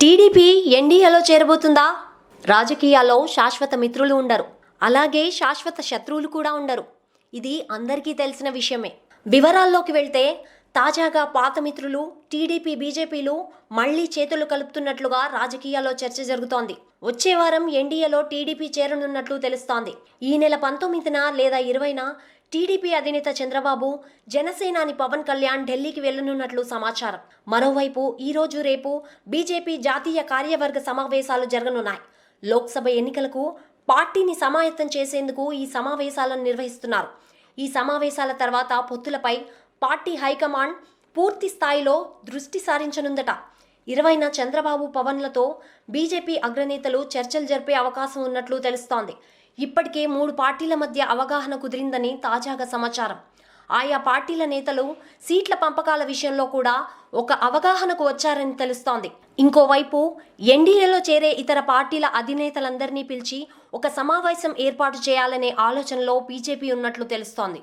TDP ఎన్డీఏలో చేరబోతుందా? రాజకీయాల్లో శాశ్వత మిత్రులు ఉండరు. అలాగే శాశ్వత శత్రువులు కూడా ఉండరు. ఇది అందరికీ తెలిసిన విషయమే. వివరాల్లోకి వెళ్తే తాజాగా పాత మిత్రులు టీడీపీ బీజేపీలు మళ్ళీ చేతులు కలుపుతున్నట్లుగా రాజకీయాల్లో చర్చ జరుగుతోంది. వచ్చే వారం ఎన్డీఏలో టీడీపీ చేరనున్నట్లు తెలుస్తోంది. ఈ నెల పంతొమ్మిదిన లేదా ఇరవైన టీడీపీ అధినేత చంద్రబాబు జనసేనాని పవన్ కళ్యాణ్ ఢిల్లీకి వెళ్ళనున్నట్లు సమాచారం. మరోవైపు ఈ రోజు రేపు బీజేపీ జాతీయ కార్యవర్గ సమావేశాలు జరగనున్నాయి. లోక్సభ ఎన్నికలకు పార్టీని సమాయత్తం చేసేందుకు ఈ సమావేశాలను నిర్వహిస్తున్నారు. ఈ సమావేశాల తర్వాత పొత్తులపై పార్టీ హైకమాండ్ పూర్తి స్థాయిలో దృష్టి సారించనుందట. ఇరవైన చంద్రబాబు పవన్లతో బీజేపీ అగ్రనేతలు చర్చలు జరిపే అవకాశం ఉన్నట్లు తెలుస్తోంది. ఇప్పటికే మూడు పార్టీల మధ్య అవగాహన కుదిరిందని తాజాగా సమాచారం. ఆయా పార్టీల నేతలు సీట్ల పంపకాల విషయంలో కూడా ఒక అవగాహనకు వచ్చారని తెలుస్తోంది. ఇంకోవైపు ఎన్డీఏలో చేరే ఇతర పార్టీల అధినేతలందరినీ పిలిచి ఒక సమావేశం ఏర్పాటు చేయాలనే ఆలోచనలో బీజేపీ ఉన్నట్లు తెలుస్తోంది.